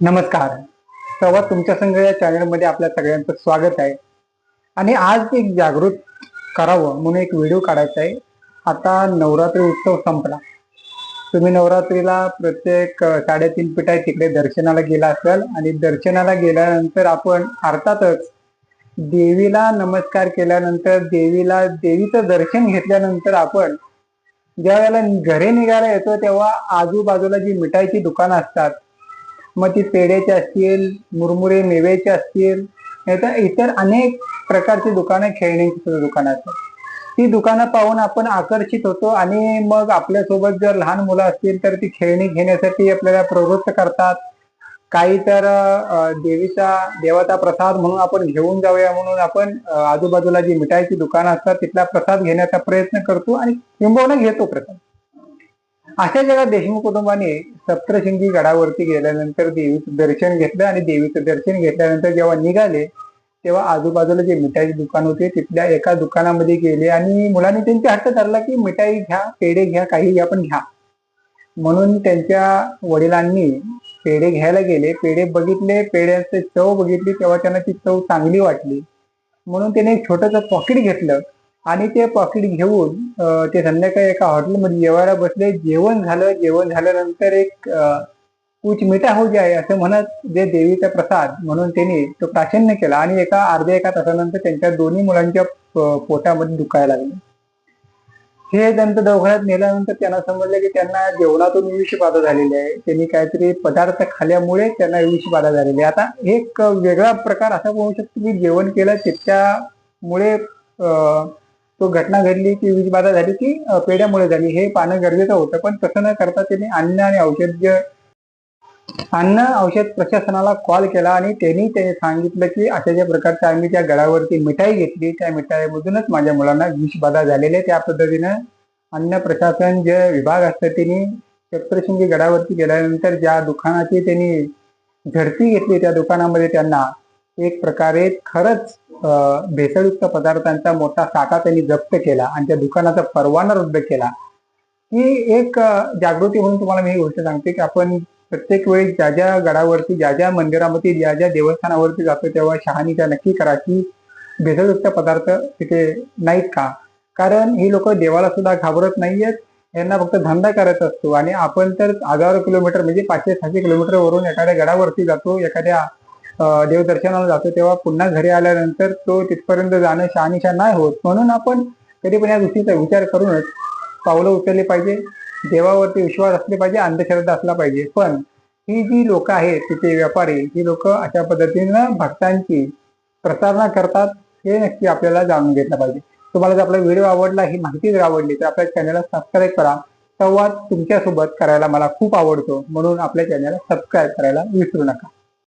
नमस्कार. तेव्हा तुमच्या संघ या चॅनलमध्ये आपल्या सगळ्यांचं स्वागत आहे. आणि आज एक जागृत करावं म्हणून एक व्हिडिओ काढायचा आहे. आता नवरात्री उत्सव संपला. तुम्ही नवरात्रीला प्रत्येक साडेतीन पीठ आहे तिकडे दर्शनाला गेला असाल. आणि दर्शनाला गेल्यानंतर आपण अर्थातच देवीला नमस्कार केल्यानंतर देवीला देवीचं दर्शन घेतल्यानंतर आपण ज्या वेळेला घरी निघायला येतो तेव्हा आजूबाजूला जी मिठाईची दुकानं असतात मग ती पेढ्याची असतील मुरमुरे मेवेचे असतील नाहीतर इतर अनेक प्रकारची दुकानं खेळण्यांची सुद्धा दुकानं असतात. ती दुकानं पाहून आपण आकर्षित होतो आणि मग आपल्यासोबत जर लहान मुलं असतील तर ती खेळणी घेण्यासाठी आपल्याला प्रवृत्त करतात. काही तर देवीचा देवाचा प्रसाद म्हणून आपण घेऊन जाऊया म्हणून आपण आजूबाजूला जी मिठाईची दुकानं असतात तिथला प्रसाद घेण्याचा प्रयत्न करतो आणि किंबहुना घेतो प्रसाद. अशा जगात देशमुख कुटुंबाने सप्तशृंगी गडावरती गेल्यानंतर देवीचं दर्शन घेतलं आणि देवीचं दर्शन घेतल्यानंतर जेव्हा निघाले तेव्हा आजूबाजूला जे मिठाईचे दुकान होते तिथल्या एका दुकानामध्ये गेले आणि मुलांनी त्यांची हट्ट धरला की मिठाई घ्या पेढे घ्या काही घ्या पण घ्या. म्हणून त्यांच्या वडिलांनी पेढे घ्यायला गेले. पेढे बघितले पेढ्याचे चव बघितली तेव्हा त्यांना ती चव चांगली वाटली. म्हणून त्याने एक छोटंसं पॉकेट घेतलं. आणि ते पॉकेट घेऊन ते संध्याकाळी एका हॉटेलमध्ये जेवायला बसले. जेवण झालं. जेवण झाल्यानंतर एक कुच कुछ मिठा हो जाय असं म्हणत जे देवीचा प्रसाद म्हणून त्यांनी तो प्राशन्य केला आणि एका अर्ध्या एका तासानंतर त्यांच्या दोन्ही मुलांच्या पोटामध्ये दुखायला लागले. हे त्यांचं दवाखान्यात नेल्यानंतर त्यांना समजलं की त्यांना जेवणातून विषबाधा झालेली आहे. त्यांनी काहीतरी पदार्थ खाल्ल्यामुळे त्यांना विषबाधा झालेली आहे. आता एक वेगळा प्रकार असा होऊ शकतो की जेवण केलं त्याच्यामुळे अं, तो घटना घडली की वीज बाधा झाली की पेड्यामुळे झाली. हे पाहणं गरजेचं होतं पण तसं न करता त्यांनी अन्न आणि औषध अन्न औषध प्रशासनाला कॉल केला आणि त्यांनी त्याने सांगितलं की अशा ज्या प्रकारच्या आम्ही त्या गडावरती मिठाई घेतली. त्या मिठाईमधूनच माझ्या मुलांना विषबाधा झालेली. त्या पद्धतीनं अन्न प्रशासन जे विभाग असतं त्यांनी छत्रशिंगी गडावरती गेल्यानंतर ज्या दुकानाची त्यांनी झडती घेतली त्या दुकानामध्ये त्यांना एक प्रकारे खरंच भेसळयुक्त पदार्थांचा मोठा साठा त्यांनी जप्त केला आणि त्या दुकानाचा परवाना रद्द केला. ही एक जागृती म्हणून तुम्हाला मी ही गोष्ट सांगते की आपण प्रत्येक वेळी ज्या ज्या गडावरती ज्या ज्या मंदिरामध्ये ज्या ज्या देवस्थानावरती जातो तेव्हा शहानिशा नक्की करा की भेसळयुक्त पदार्थ तिथे नाहीत का? कारण ही लोक देवाला सुद्धा घाबरत नाहीयेत. यांना फक्त धंदा करायचा असतो आणि आपण तर हजारो किलोमीटर म्हणजे पाचशे सहाशे किलोमीटर वरून एखाद्या गडावरती जातो एखाद्या देवदर्शनाला जातो तेव्हा पुन्हा घरी आल्यानंतर तो तिथपर्यंत जाणं शहानिशा नाही होत. म्हणून आपण कधी पण या गोष्टीचा विचार करूनच पावलं उचलली पाहिजे देवावरती विश्वास असले पाहिजे अंधश्रद्धा असला पाहिजे. पण ही जी लोक आहेत तिथे व्यापारी ही लोक अशा पद्धतीनं भक्तांची प्रसारणा करतात हे नक्की आपल्याला जाणून घेतलं पाहिजे. तुम्हाला जर आपला व्हिडिओ आवडला ही माहिती जर आवडली तर आपल्या चॅनलला सबस्क्राईब करा. संवाद तुमच्यासोबत करायला मला खूप आवडतो. म्हणून आपल्या चॅनलला सबस्क्राईब करायला विसरू नका.